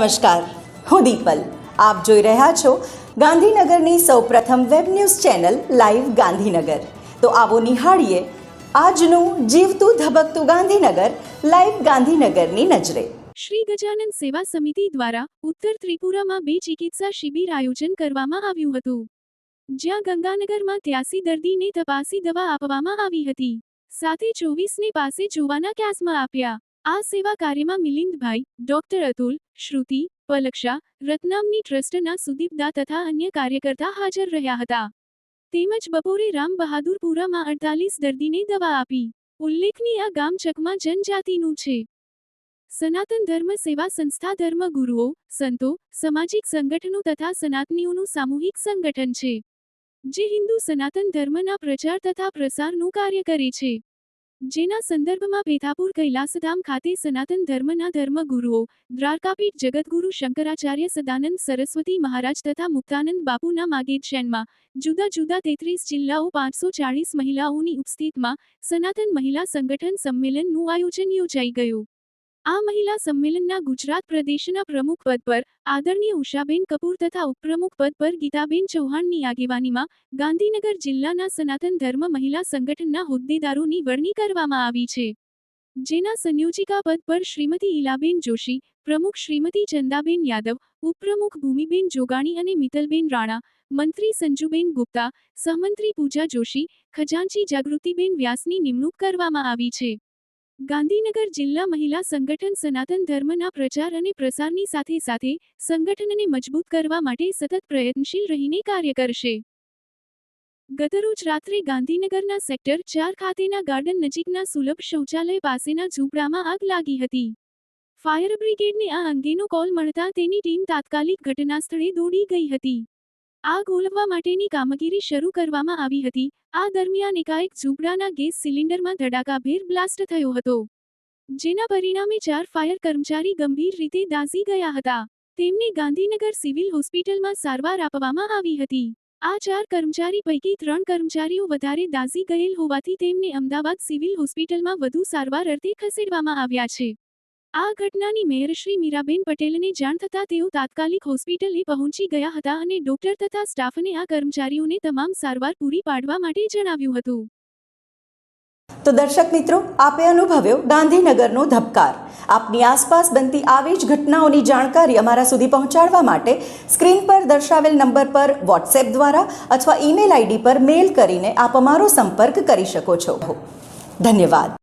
નમસ્કાર, હું દીપલ. આપ જોઈ રહ્યા છો ગાંધીનગરની સૌપ્રથમ web news channel live Gandhinagar. તો આવો નિહાળીએ આજનું જીવતું ધબકતું ગાંધીનગર, લાઈવ ગાંધીનગરની નજરે. શ્રી ગજાનન સેવા સમિતિ દ્વારા ઉત્તર ત્રિપુરામાં બે ચિકિત્સા શિબિર આયોજન કરવામાં આવ્યું હતું. જ્યાં ગંગાનગરમાં ત્યાસી દર્દીને તપાસી દવા આપવામાં આવી હતી. સાથે ચોવીસને પાસે જોવાના ક્યાસમાં આપ્યા. આ સેવા કાર્યમાં મિલિંદભાઈ, ડોક્ટર અતુલ, શ્રુતિ, પલક્ષા, રત્નામની ટ્રસ્ટના સુદીપદા તથા અન્ય કાર્યકર્તા હાજર રહ્યા હતા. તેમજ બપોરે રામ બહાદુરપુરામાં અડતાલીસ દર્દીને દવા આપી. ઉલ્લેખનીય આ ગામ ચકમાં જનજાતિનું છે. સનાતન ધર્મ સેવા સંસ્થા ધર્મ ગુરુઓ, સંતો, સામાજિક સંગઠનો તથા સનાતનીઓનું સામૂહિક સંગઠન છે. જે હિન્દુ સનાતન ધર્મના પ્રચાર તથા પ્રસારનું કાર્ય કરે છે. જેના સંદર્ભમાં પેથાપુર કૈલાસધામ ખાતે સનાતન ધર્મના ધર્મગુરુઓ દ્વારકાપીઠ જગતગુરુ શંકરાચાર્ય સદાનંદ સરસ્વતી મહારાજ તથા મુક્તાનંદ બાપુના માર્ગદર્શનમાં જુદા જુદા તેત્રીસ જિલ્લાઓ પાંચસો ચાળીસ મહિલાઓની ઉપસ્થિતમાં સનાતન મહિલા સંગઠન સંમેલનનું આયોજન યોજાઈ ગયું. આ મહિલા સંમેલનના ગુજરાત પ્રદેશના પ્રમુખ પદ પર આદરણીય ઉષાબેન કપૂર તથા ઉપપ્રમુખ પદ પર ગીતાબેન ચૌહાણની આગેવાનીમાં ગાંધીનગર જિલ્લાના સનાતન ધર્મ મહિલા સંગઠનના હોદ્દેદારોની વરણી કરવામાં આવી છે. જેના સંયોજિકા પદ પર શ્રીમતી ઈલાબેન જોશી, પ્રમુખ શ્રીમતી ચંદાબેન યાદવ, ઉપપ્રમુખ ભૂમિબેન જોગાણી અને મિતલબેન રાણા, મંત્રી સંજુબેન ગુપ્તા, સહમંત્રી પૂજા જોશી, ખજાનચી જાગૃતિબેન વ્યાસની નિમણૂક કરવામાં આવી છે. ગાંધીનગર જિલ્લા મહિલા સંગઠન સનાતન ધર્મના પ્રચાર અને પ્રસારની સાથે સાથે સંગઠનને મજબૂત કરવા માટે સતત પ્રયત્નશીલ રહીને કાર્ય કરશે. ગતરોજ રાત્રે ગાંધીનગરના સેક્ટર ચાર ખાતેના ગાર્ડન નજીકના સુલભ શૌચાલય પાસેના ઝૂંપડામાં આગ લાગી હતી. ફાયર બ્રિગેડને આ અંગેનો કોલ મળતા તેની ટીમ તાત્કાલિક ઘટનાસ્થળે દોડી ગઈ હતી. આગ ઓલવવા માટેની કામગીરી શરૂ કરવામાં આવી હતી. આ દરમિયાન એકાએક ઝૂંપડાના ગેસ સિલિન્ડરમાં ધડાકાભેર બ્લાસ્ટ થયો હતો, જેના પરિણામે ચાર ફાયર કર્મચારી ગંભીર રીતે દાઝી ગયા હતા. તેમને ગાંધીનગર સિવિલ હોસ્પિટલમાં સારવાર આપવામાં આવી હતી. આ ચાર કર્મચારી પૈકી ત્રણ કર્મચારીઓ વધારે દાઝી ગયેલ હોવાથી તેમને અમદાવાદ સિવિલ હોસ્પિટલમાં વધુ સારવાર અર્થે ખસેડવામાં આવ્યા છે. આ ઘટનાની મેયર શ્રી મીરાબેન પટેલને જાણ થતાં તેઓ તાત્કાલિક હોસ્પિટલે પહોંચી ગયા હતા અને ડોક્ટર તથા સ્ટાફને આ કર્મચારીઓને તમામ સારવાર પૂરી પાડવા માટે જણાવ્યું હતું. તો દર્શક મિત્રો, આપે અનુભવ્યો ગાંધીનગરનો ધબકાર. આપની આસપાસ બનતી આવી જ ઘટનાઓની જાણકારી અમારા સુધી પહોંચાડવા માટે સ્ક્રીન પર દર્શાવેલ નંબર પર વોટ્સએપ દ્વારા અથવા ઈમેલ આઈડી પર મેલ કરીને આપ અમારો સંપર્ક કરી શકો છો. ધન્યવાદ.